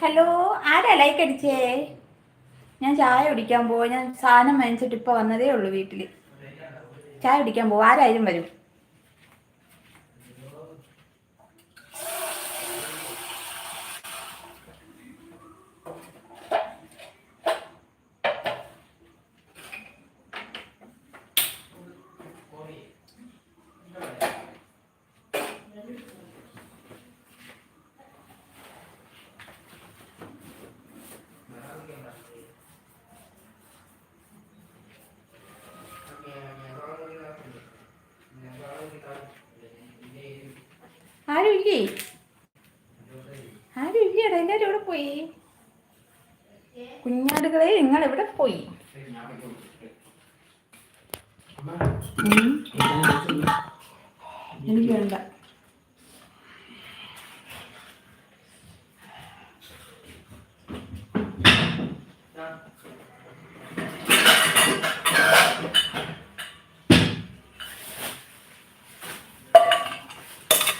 Hello ആരാ like അടിച്ചേ? ഞാൻ ചായ കുടിക്കാൻ പോവാ. ഞാൻ സാധനം വാങ്ങിച്ചിട്ട് ഇപ്പൊ വന്നതേ ഉള്ളൂ വീട്ടിൽ. ചായ കുടിക്കാൻ പോവാ. ആരായാലും വരും ആരും ഇല്ലേ ആരും ഇല്ലേടാ എല്ലാരും അവിടെ പോയി? കുഞ്ഞാടുകളെ നിങ്ങൾ എവിടെ പോയി ഉം. എനിക്ക് വേണ്ട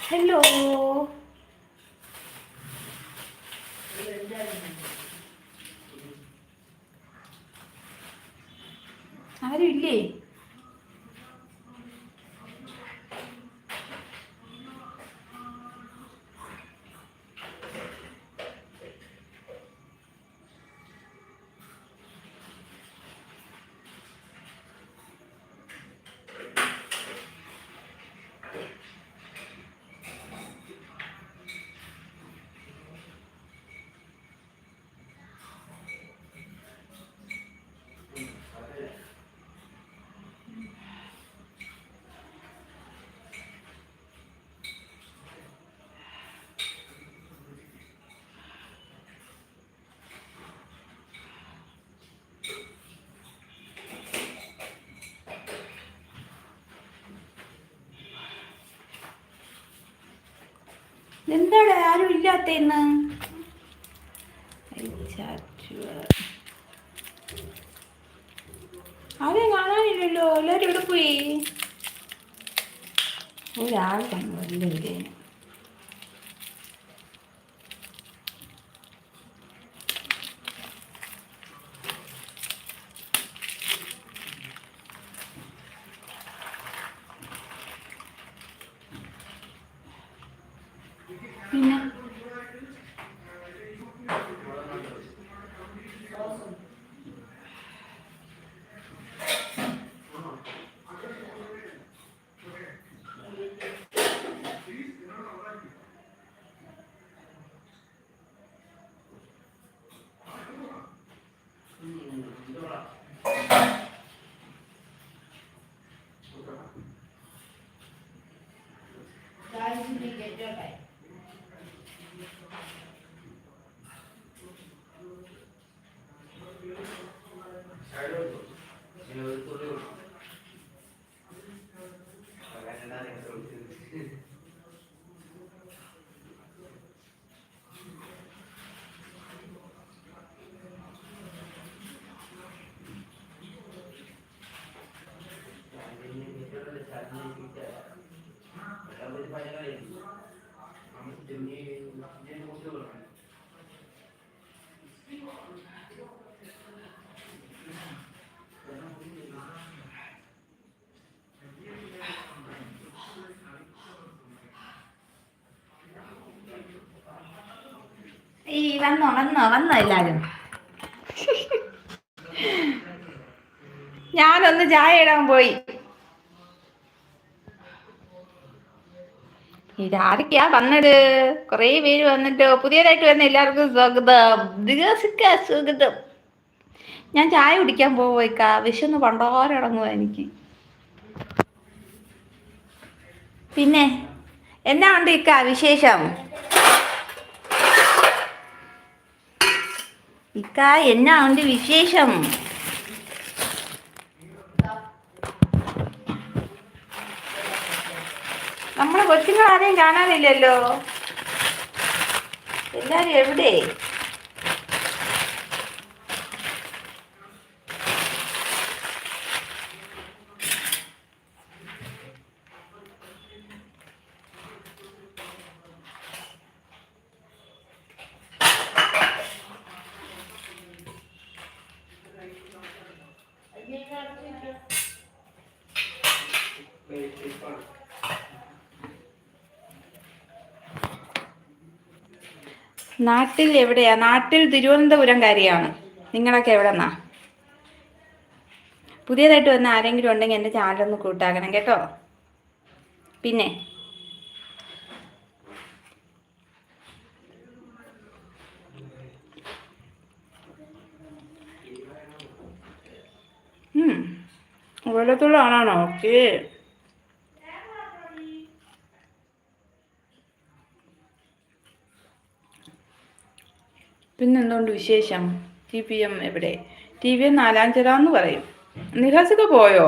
ഹലോ ആരും ഇല്ലേ എന്താണ്? ആരും ഇല്ലാത്ത ഇന്ന്. ആരെയും കാണാനില്ലല്ലോ. എല്ലാരും ഇവിടെ പോയി? ഒരാൾ കണ്ടു എല്ലാവരെയും പിന്നെ ഈ വന്നോ വന്നോ വന്നോ എല്ലാരും ഞാനൊന്ന് ചായ ഇടാൻ പോയി ഇതാരൊക്കെയാ വന്നത്? കൊറേ പേര് വന്നിട്ട്. പുതിയതായിട്ട് വരുന്ന എല്ലാവർക്കും സ്വാഗതം. ദിവസിക്ക സ്വാഗതം. ഞാൻ ചായ കുടിക്കാൻ പോയിക്കാ വിശന്ന് പണ്ടോരടങ്ങുക എനിക്ക്. പിന്നെ എന്നാ ഉണ്ട് ഇക്ക വിശേഷം? ഇക്ക എന്നാ ഉണ്ട് വിശേഷം നമ്മളെ കൊച്ചുങ്ങൾ ആരെയും കാണാനില്ലല്ലോ. എല്ലാരും എവിടെ? നാട്ടിൽ എവിടെയാ? നാട്ടിൽ തിരുവനന്തപുരംകാരിയാണ് നിങ്ങളൊക്കെ എവിടെന്നാ? പുതിയതായിട്ട് വന്ന ആരെങ്കിലും ഉണ്ടെങ്കിൽ എന്റെ ചാനലൊന്ന് കൂട്ടാക്കണം കേട്ടോ. പിന്നെ. ഉം. വെള്ളത്തുള്ള ആണാണോ ഓക്കേ പിന്നെന്തുകൊണ്ട് വിശേഷം? ടി പി എം എവിടെ? ടി വി എം നാലാഞ്ചിറ എന്ന് പറയും. നിഹാസൊക്കെ പോയോ?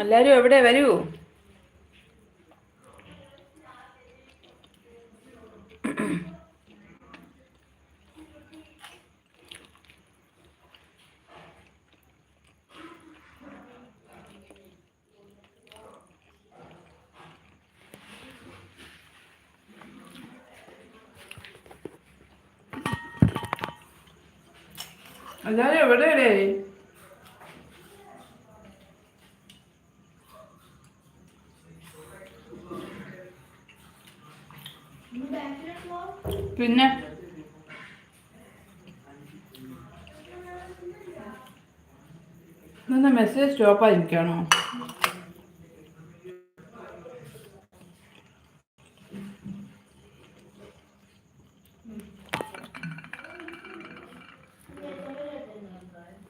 എല്ലാവരും എവിടെ? വരൂ. എല്ലാരും എവിടെയല്ലേ പിന്നെ? എന്താ മെസ്സേജ് സ്റ്റോപ്പ്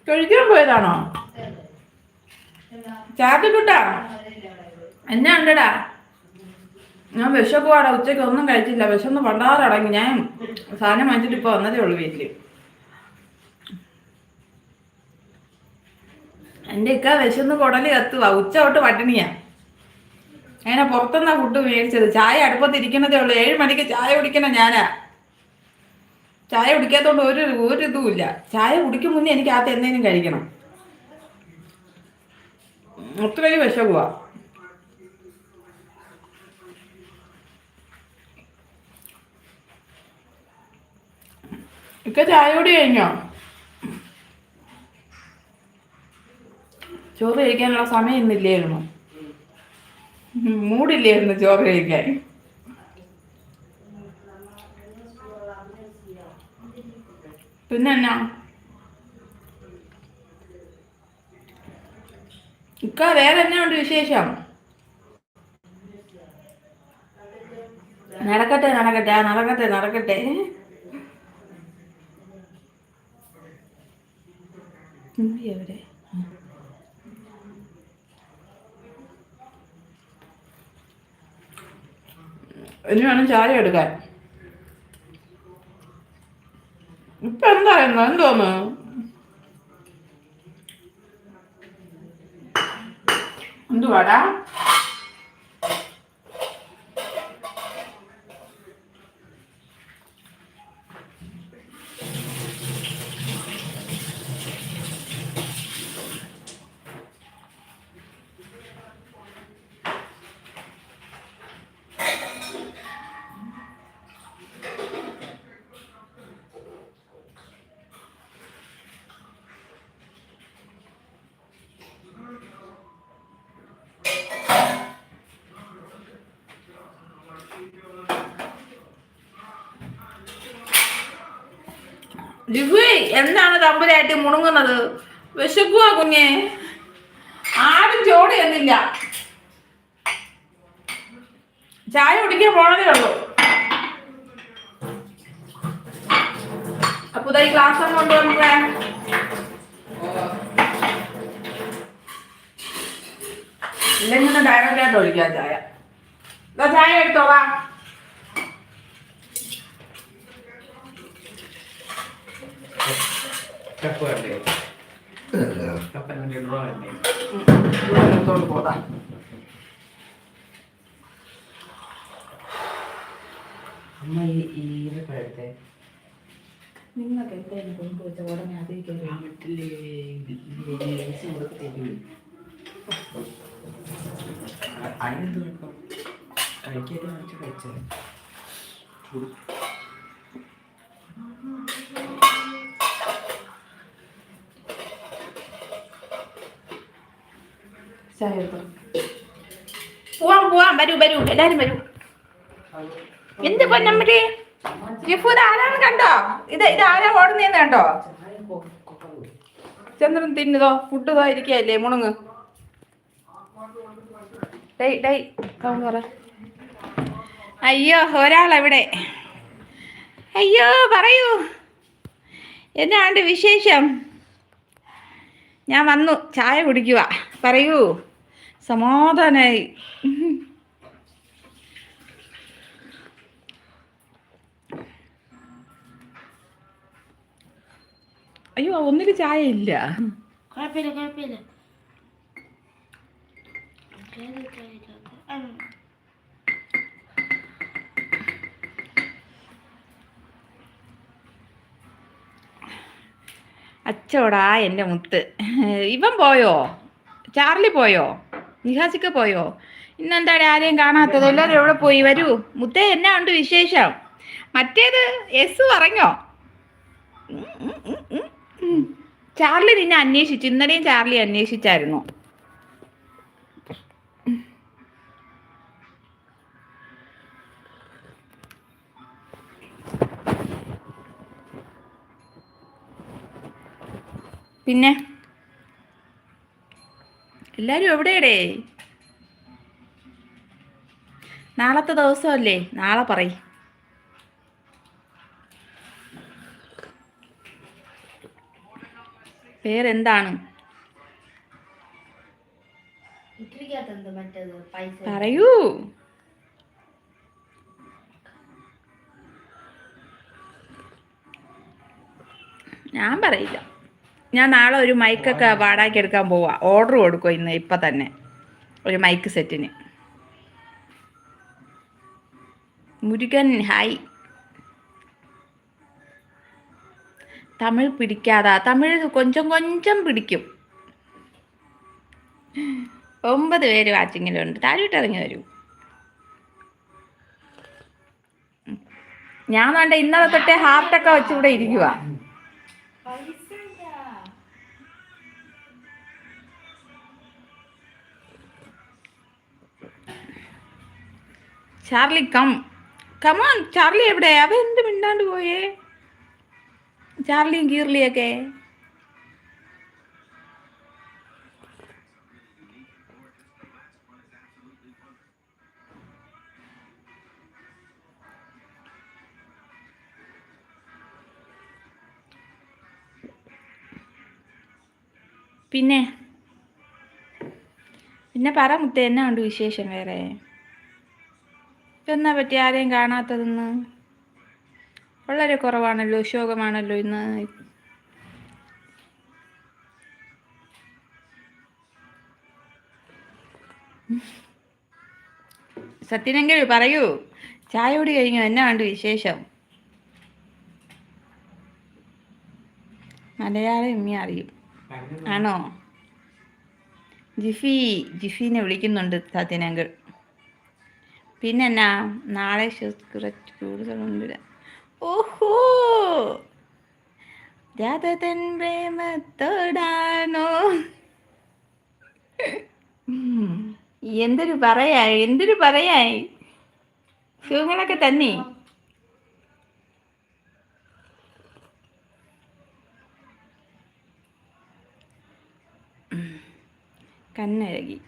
കഴിക്കാൻ പോയതാണോ? ചാത്തിട്ടുട്ടാ എന്നാ ഉണ്ടടാ? ഞാൻ വിശക്കുവാടാ ഉച്ചയ്ക്ക് ഒന്നും കഴിച്ചില്ല. വിശന്ന് പണ്ടാറടങ്ങി ഞാൻ സാധനം വാങ്ങിച്ചിട്ട് ഇപ്പൊ വന്നതേ ഉള്ളൂ വീട്ടിൽ. എന്റെ ഇക്ക വിശന്ന് കുടൽ കത്തുവാ. ഉച്ച തൊട്ട് പട്ടിണിയാ. അങ്ങനെ പുറത്തുനിന്നാ ഫുഡ് മേടിച്ചത്? ചായ അടുപ്പത്തിരിക്കണതേ ഉള്ളൂ. ഏഴ് മണിക്ക് ചായ കുടിക്കണ ഞാനാ. ചായ കുടിക്കാത്തോണ്ട് ഒരു ഒരു ഇതുമില്ല. ചായ കുടിക്കും മുന്നേ എനിക്ക് അകത്ത് എന്തെങ്കിലും കഴിക്കണം. ഒത്തിരി പോവാ. ഇക്ക ചായ കൂടി കഴിഞ്ഞോ? ചോറ് കഴിക്കാനുള്ള സമയം ഇന്നില്ലായിരുന്നു. മൂടില്ലായിരുന്നു ചോറ് കഴിക്കാൻ. പിന്നെ എന്നാ? ഇക്ക വേറെ എന്നാ ഉണ്ട് വിശേഷം? നടക്കട്ടെ നടക്കട്ടെ നടക്കട്ടെ നടക്കട്ടെ. എവിടെ? ഇനി വേണം ചായ എടുക്കാൻ. ഇപ്പൊ എന്തായിരുന്നു എന്തോന്ന്? എന്തുവാടാ ലിവി എന്താണ് തമ്പുരായിട്ട് മുണുങ്ങുന്നത്? വിശക്കുക കുഞ്ഞെ. ആരും ചോട് എന്നില്ല ചായ കുടിക്കാൻ പോണതേ ഉള്ളൂ. അപ്പൊ ഇതായി ക്ലാസ് ഒന്നും ഉണ്ടോ ഇല്ലെങ്കിൽ ഡയറക്റ്റ് ആയിട്ട് ഒഴിക്കാം ചായ. ചായ എടുത്തോളാം. കപ്പ് വേണ്ടേ കപ്പന് വേണ്ടി ഡ്രോ വേണ്ടേ എടുത്തോണ്ട് പോകാം അമ്മ ഈ ഈ ഇതൊക്കെ എടുത്തേ നിങ്ങൾക്ക് എന്തായാലും ഉടനെ ആ വീട്ടിൽ ലേസ് കൊടുത്തില്ലേ അതിനെന്ത് കുഴപ്പം കഴിക്കാൻ കാണിച്ച് കഴിച്ചത് ചായ പോവാം പോവാം വരൂ വരൂ എല്ലാരും വരൂ എന്ത് പൊന്നമ്മടി ജിഫു ആരാന്ന് കണ്ടോ ഇത് ഇത് ആരാ ഓടുന്നേന്ന് കണ്ടോ ചന്ദ്രൻ തിന്നുതോ ഫുഡ് ഇതോ ഇരിക്കല്ലേ മുണുങ്ങ് ഡേയ് ഡേയ് പറ അയ്യോ ഒരാളവിടെ അയ്യോ പറയൂ എന്നാണ്ട് വിശേഷം ഞാൻ വന്നു ചായ കുടിക്കുക പറയൂ സമാധാനായി. അയ്യോ ഒന്നിൽ ചായ ഇല്ല. കുഴപ്പമില്ല കുഴപ്പമില്ല. അച്ചോടാ എന്റെ മുത്ത്. ഇവൻ പോയോ? ചാർലി പോയോ? നിഹാസിക്ക് പോയോ ഇന്നെന്താ ആരെയും കാണാത്തത്? എല്ലാവരും എവിടെ പോയി? വരൂ. മുത്തേ എന്നാ ഉണ്ട് വിശേഷം? മറ്റേത് എസ് പറഞ്ഞോ. ചാർലി നിന്നെ അന്വേഷിച്ചു. ഇന്നലെയും ചാർലി അന്വേഷിച്ചായിരുന്നു. പിന്നെ? എല്ലാരും എവിടെയടേ? നാളത്തെ ദിവസമല്ലേ? നാളെ പറയും. പേരെന്താണ്? പറയൂ. ഞാൻ പറയില്ല. ഞാൻ നാളെ ഒരു മൈക്കൊക്കെ വാടാക്കി എടുക്കാൻ പോവാ. ഓർഡർ കൊടുക്കും ഇന്ന് ഇപ്പൊ തന്നെ. ഒരു മൈക്ക് സെറ്റിന് മുരുകൻ ഹായ് തമിഴ് പിടിക്കാതാ. തമിഴ് കൊഞ്ചം കൊഞ്ചം പിടിക്കും. ഒമ്പത് പേര് വാച്ചിങ്ങിലുണ്ട് താഴോട്ട് ഇറങ്ങി വരൂ. ഞാൻ വേണ്ട ഇന്നലെ തൊട്ടേ ഹാർട്ടൊക്കെ വെച്ചുകൂടെ ഇവിടെ ചാർലി കം. കമാൻ ചാർലി എവിടെ? അവ എന്ത് മിണ്ടാണ്ട് പോയേ? ചാർലിയും കീർലിയൊക്കെ പിന്നെ? പിന്നെ പറ മുത്തേ എന്നാ ഉണ്ട് വിശേഷം വേറെ? എന്നാ പറ്റി ആരെയും കാണാത്തതെന്ന്? വളരെ കുറവാണല്ലോ ശോകമാണല്ലോ ഇന്ന്. സത്യനെങ്കിൽ പറയൂ ചായ കഴിഞ്ഞു എന്നാ ഉണ്ട് വിശേഷം? മലയാളം ഇമ്മി അറിയും. ആണോ? ജിഫി ജിഫീനെ വിളിക്കുന്നുണ്ട് സത്യനങ്കിൾ പിന്നെന്നാ നാളെ കുറച്ച് കൂടുതലുണ്ട്. ഓഹോ! രാധതൻ പ്രേമത്തോടാണോ. എന്തൊരു പറയായി എന്തൊരു പറയായി. സുഖങ്ങളൊക്കെ തന്നെ. കണ്ണഴകി.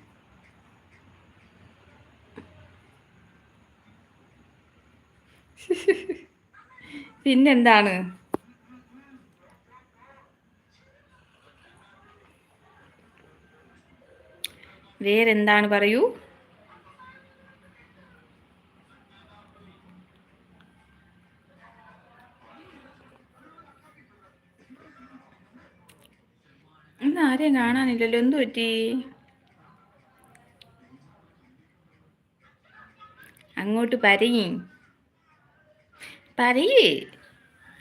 പിന്നെന്താണ്? വേറെന്താണ് പറയൂ? ഇന്ന് ആരെയും കാണാനില്ലല്ലോ. എന്തു പറ്റി? അങ്ങോട്ട് പറയേ പറയേ.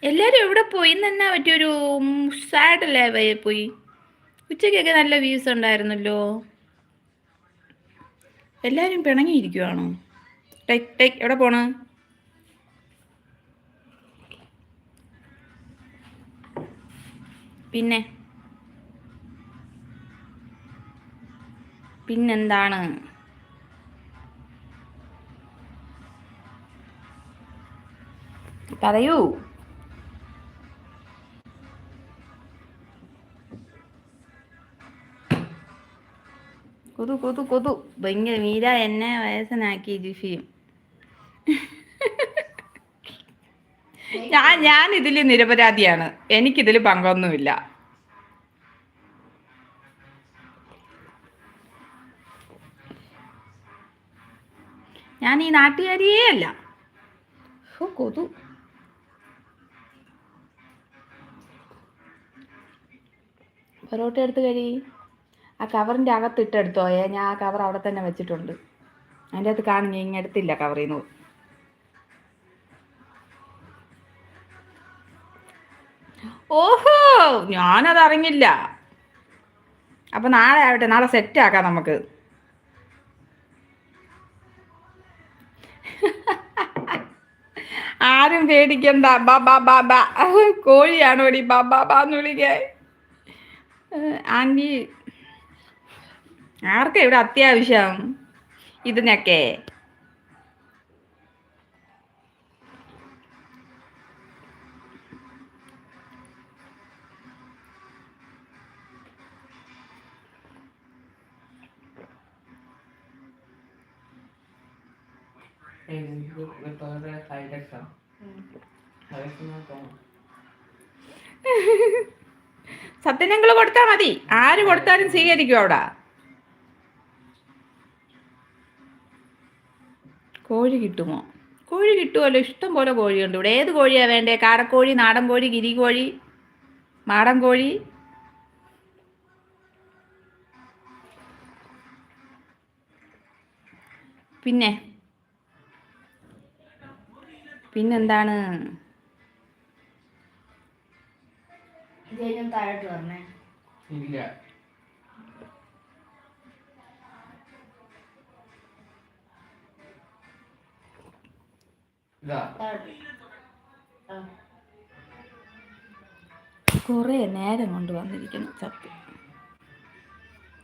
എല്ലാരും എവിടെ പോയി? എന്നാ പറ്റിയൊരു സാഡല്ലേ പോയി? ഉച്ചയ്ക്കൊക്കെ നല്ല വ്യൂസ് ഉണ്ടായിരുന്നല്ലോ. എല്ലാരും പിണങ്ങിയിരിക്കുവാണോ? ടേക്ക് ടേക്ക് എവിടെ പോണ്? പിന്നെ? പിന്നെന്താണ്? പറയൂ കൊതു കൊതു കൊതു. ഭയങ്കര മീര എന്നെ വയസ്സനാക്കി ജിഫിയും. ഞാൻ ഞാൻ ഇതിൽ നിരപരാധിയാണ്. എനിക്കിതിൽ പങ്കൊന്നുമില്ല. ഞാൻ ഈ നാട്ടുകാരിയേ അല്ല. കൊതു. പൊറോട്ട എടുത്ത് കഴി. ആ കവറിന്റെ അകത്ത് ഇട്ടെടുത്തോയേ ഞാൻ ആ കവർ അവിടെ തന്നെ വെച്ചിട്ടുണ്ട്. അതിന്റെ അകത്ത് കാണും ഞാൻ ഇങ്ങെടുത്തില്ല കവറിൽ നിന്ന്. ഓഹോ ഞാനത് അറിഞ്ഞില്ല. അപ്പൊ നാളെ ആവട്ടെ നാളെ സെറ്റ് ആക്കാം നമുക്ക്. ആരും പേടിക്കണ്ട. ബാ ബാ ബാ ബാ. കോഴിയാണോ എടി ബാ ബാ ബാ എന്ന് വിളിക്കാൻ ആന്റി ആർക്കാ ഇവിടെ അത്യാവശ്യം? ഇതിനൊക്കെ. ഹൈലക്സാ ഹൈലക്സ് തോന്നുന്നു സത്യം ഞങ്ങൾ കൊടുത്താൽ മതി. ആര് കൊടുത്താലും സ്വീകരിക്കും അവിടെ. കോഴി കിട്ടുമോ? കോഴി കിട്ടുമല്ലോ. ഇഷ്ടം പോലെ കോഴിയുണ്ട് ഇവിടെ. ഏത് കോഴിയാണ് വേണ്ടേ? കാരക്കോഴി നാടൻ കോഴി ഗിരികോഴി മാടൻ കോഴി. പിന്നെ? പിന്നെന്താണ്? ഇതേലും താഴോട്ട് വരണേ. ഇല്ല. കുറേ നേരം കൊണ്ട് വന്നിരിക്കുന്നു സത്യം.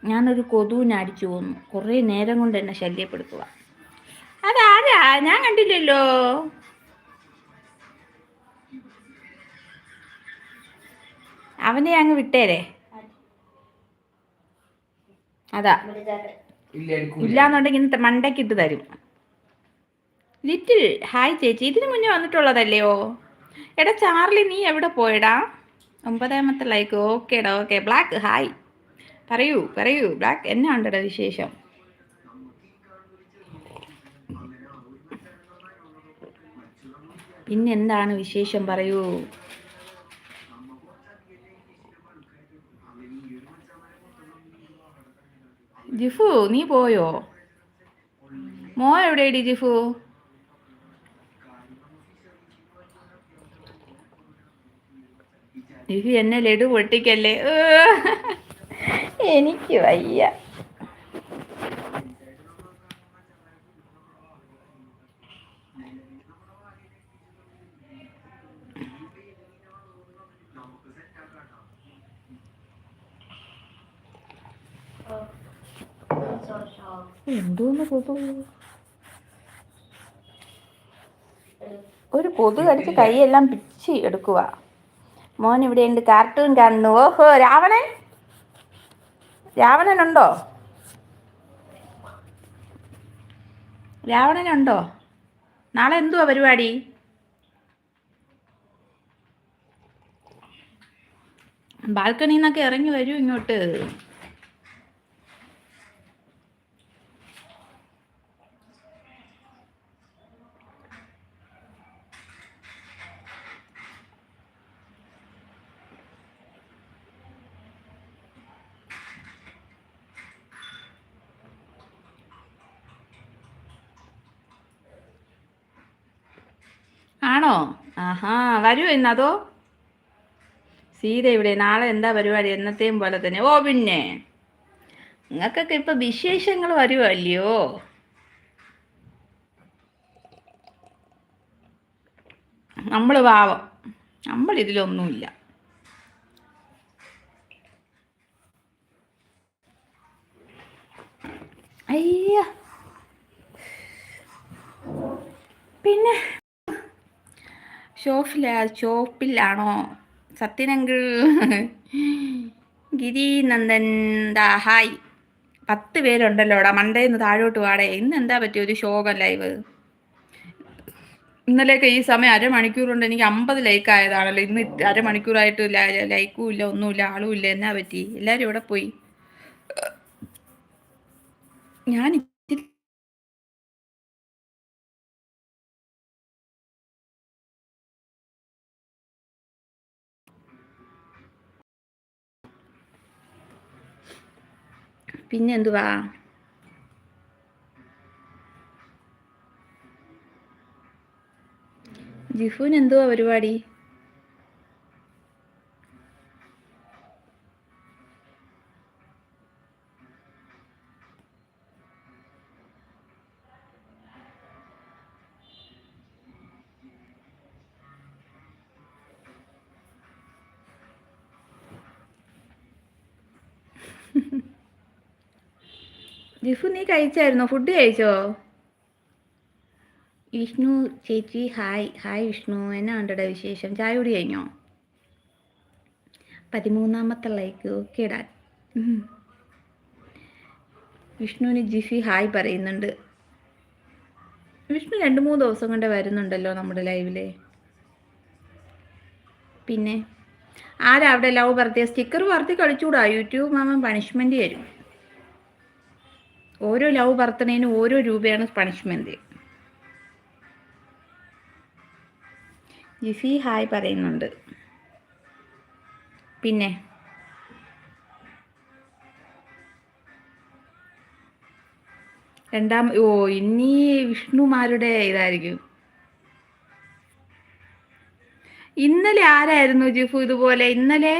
ഞാനൊരു കൊതുവിനെ അടിച്ചു പോന്നു. കുറേ നേരം കൊണ്ട് എന്നെ ശല്യപ്പെടുത്തുക. അതാരാ? ഞാൻ കണ്ടില്ലല്ലോ. അവനെ അങ്ങ് വിട്ടേരെ. അതാ. ഇല്ലാന്നുണ്ടെങ്കിൽ ഇന്നത്തെ മണ്ടയ്ക്ക് ഇട്ട് തരും. ലിറ്റിൽ ഹായ് ചേച്ചി. ഇതിനു മുന്നേ വന്നിട്ടുള്ളതല്ലയോ? എടാ ചാർലി നീ എവിടെ പോയടാ? ഒമ്പതാമത്തെ ലൈക്ക് ഓക്കേടാ ഓക്കെ. Black hi. പറയൂ പറയൂ. ബ്ലാക്ക് എന്നാ ഉണ്ടടാ വിശേഷം? പിന്നെന്താണ് വിശേഷം? പറയൂ. ജിഫു നീ പോയോ? മോ എവിടെയടി ജിഫു? ജിഫു എന്നെ ലഡു പൊട്ടിക്കല്ലേ? എനിക്ക് വയ്യ. എന്തോന്ന് കൊതു? ഒരു കൊതു കടിച്ച് കൈയെല്ലാം പിച്ച് എടുക്കുക മോൻ ഇവിടെ ഉണ്ട് കാർട്ടൂൺ കാണുന്നു. ഓഹോ രാവണൻ? രാവണനുണ്ടോ? രാവണനുണ്ടോ? നാളെ എന്തുവാ പരിപാടി? ബാൽക്കണിന്നൊക്കെ ഇറങ്ങി വരൂ ഇങ്ങോട്ട് ആണോ ആഹാ വരൂ എന്നതോ? സീത ഇവിടെ നാളെ എന്താ പരിപാടി? എന്നത്തെയും പോലെ തന്നെ. ഓ പിന്നെ. നിങ്ങൾക്കൊക്കെ ഇപ്പൊ വിശേഷങ്ങൾ വരുമല്ലയോ നമ്മൾ പാവം. നമ്മൾ ഇതിലൊന്നുമില്ല അയ്യ. പിന്നെ ഷോപ്പില ഷോപ്പിലാണോ? സത്യനങ്കിൾ ഗിരിനന്ദൻ ദാ ഹായ്. പത്ത് പേരുണ്ടല്ലോടാ മണ്ടേന്ന് താഴോട്ട് വാടേ. ഇന്ന് എന്താ പറ്റിയ ഒരു ശോകം ലൈവ്? ഇന്നലെയൊക്കെ ഈ സമയം അരമണിക്കൂർ കൊണ്ട് എനിക്ക് അമ്പത് ലൈക്ക് ആയതാണല്ലോ ഇന്ന് അരമണിക്കൂറായിട്ട് ലൈക്കും ഇല്ല ഒന്നുമില്ല ആളും ഇല്ല എന്നാ പറ്റി? എല്ലാവരും ഇവിടെ പോയി? ഞാൻ ഇത്തിരി പിന്നെ എന്തുവാ? ജിഫുവിന് എന്തുവാ പരിപാടി? നീ കഴിച്ചായിരുന്നോ? ഫുഡ് കഴിച്ചോ? വിഷ്ണു ചേച്ചി ഹായ്. ഹായ് വിഷ്ണു. എന്നാ ഉണ്ടടാ വിശേഷം? ചായ കുടി കഴിഞ്ഞോ? പതിമൂന്നാമത്തെ ലൈക്ക് ഓക്കെ ഉം. വിഷ്ണുവിന് ജിഫി ഹായ് പറയുന്നുണ്ട്. വിഷ്ണു രണ്ട് മൂന്ന് ദിവസം കൊണ്ട് വരുന്നുണ്ടല്ലോ നമ്മുടെ ലൈവിൽ പിന്നെ? ആരാ അവിടെ ലവ് പറത്തിയ സ്റ്റിക്കർ പറത്തി കളിച്ചുകൂടാ യൂട്യൂബ് മാമൻ പണിഷ്മെന്റ് തരും. ഓരോ ലവ് പറത്തണേനും ഓരോ രൂപയാണ് പണിഷ്മെന്റ് ജിഫി ഹായ് പറയുന്നുണ്ട്. പിന്നെ? രണ്ടാം ഓ ഇനി വിഷ്ണുമാരുടെ ഇതായിരിക്കും. ഇന്നലെ ആരായിരുന്നു ജിഫു ഇതുപോലെ? ഇന്നലെ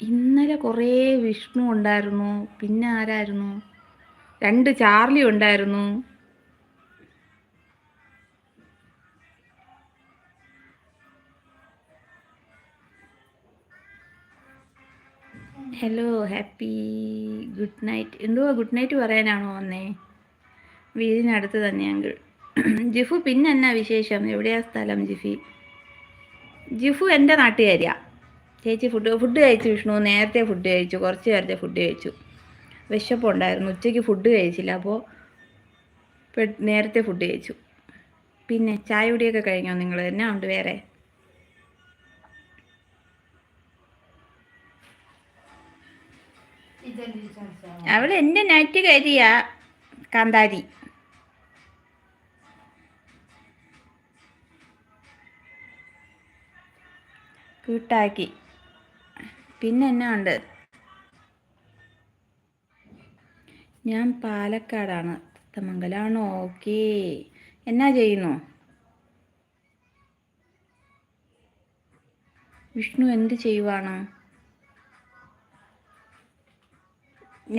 ഇന്നലെ കുറേ വിഷ്ണു ഉണ്ടായിരുന്നു. പിന്നെ ആരായിരുന്നു? രണ്ട് ചാർലി ഉണ്ടായിരുന്നു. ഹലോ ഹാപ്പി ഗുഡ് നൈറ്റ് എന്തുവാ ഗുഡ് നൈറ്റ് പറയാനാണോ വന്നേ? വീടിനടുത്ത് തന്നെ അങ്കിൾ ജിഫു പിന്നെ എന്നാ വിശേഷം? എവിടെയാ സ്ഥലം ജിഫി? ജിഫു എന്റെ നാട്ടുകാരിയാ. ചേച്ചി ഫുഡ് ഫുഡ് കഴിച്ചു വിഷ്ണു. നേരത്തെ ഫുഡ് കഴിച്ചു. കുറച്ച് നേരത്തെ ഫുഡ് കഴിച്ചു. വിശപ്പുണ്ടായിരുന്നു. ഉച്ചയ്ക്ക് ഫുഡ് കഴിച്ചില്ല. അപ്പോൾ നേരത്തെ ഫുഡ് കഴിച്ചു. പിന്നെ ചായ കുടിയൊക്കെ കഴിഞ്ഞോ നിങ്ങൾ എന്നാ ഉണ്ട് വേറെ? അവൾ എന്റെ നൈറ്റ് കരിയ കാന്താരി. കൂട്ടാക്കി. പിന്നെ എന്നാ ഉണ്ട് ഞാൻ പാലക്കാടാണ്. തമംഗലാണോ ഓക്കേ. എന്നാ ചെയ്യുന്നു? വിഷ്ണു എന്ത് ചെയ്യുവാണ്?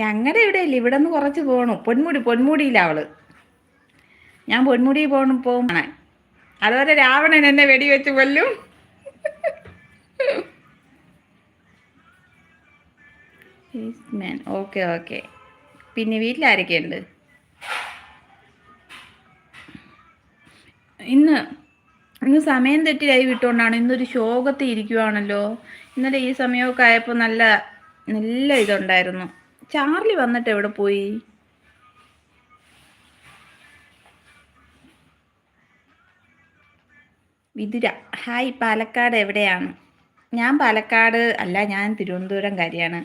ഞങ്ങളുടെ ഇവിടെ ഇല്ല ഇവിടെ നിന്ന് കുറച്ച് പോകണു പൊന്മുടി പൊന്മുടിയില്ല അവൾ. ഞാൻ പൊന്മുടി പോകണം പോകും അതുപോലെ രാവണൻ എന്നെ വെടിവെച്ച് കൊല്ലും. ഓക്കെ ഓക്കെ പിന്നെ വീട്ടിലാരൊക്കെയുണ്ട്? ഇന്ന് ഇന്ന് സമയം തെറ്റിലായി വിട്ടുകൊണ്ടാണ് ഇന്നൊരു ശോകത്തിൽ ഇരിക്കുവാണല്ലോ. ഇന്നലെ ഈ സമയമൊക്കെ ആയപ്പോൾ നല്ല നല്ല ഇതുണ്ടായിരുന്നു. ചാർലി വന്നിട്ട് എവിടെ പോയി? വിതുര. ഹായ് പാലക്കാട് എവിടെയാണ്? ഞാൻ പാലക്കാട് അല്ല ഞാൻ തിരുവനന്തപുരം കാര്യമാണ്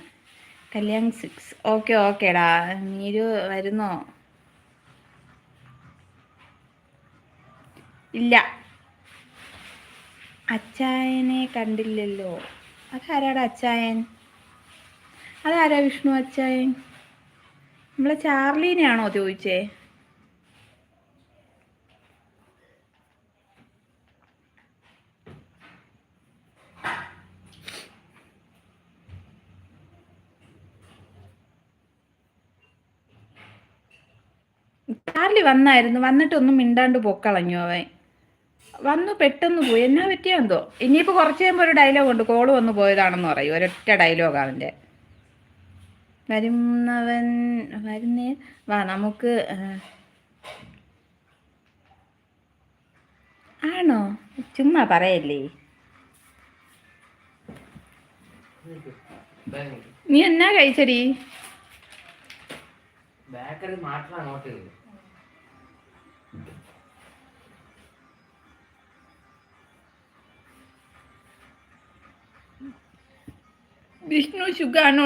കല്യാൺ സിക്സ്. ഓക്കെ ഓക്കേടാ. നീരു വരുന്നോ? ഇല്ല. അച്ചായനെ കണ്ടില്ലല്ലോ. അതാരാടാ അച്ചായൻ? അതാരാ വിഷ്ണു അച്ചായൻ? നമ്മളെ ചാർലീനെയാണോ ചോദിച്ചേ? ചാർലി വന്നായിരുന്നു. വന്നിട്ടൊന്നും മിണ്ടാണ്ട് പൊക്കളഞ്ഞു അവൻ. വന്നു പെട്ടെന്ന് പോയി. എന്നാ പറ്റിയോ എന്തോ? ഇനിയിപ്പോൾ കുറച്ച് കഴിയുമ്പോൾ ഒരു ഡയലോഗ് ഉണ്ട്. കോൾ വന്നു പോയതാണെന്ന് പറയും. ഒരൊറ്റ ഡയലോഗ് അവന്റെ. വരുന്നവൻ വരുന്നേ. വാ നമുക്ക് ആണോ? ചുമ്മാ പറയല്ലേ? നീ എന്നാ കഴിച്ചടി? ബേക്കറി മാത്രം അങ്ങോട്ട് വിഷ്ണു സുഖാണോ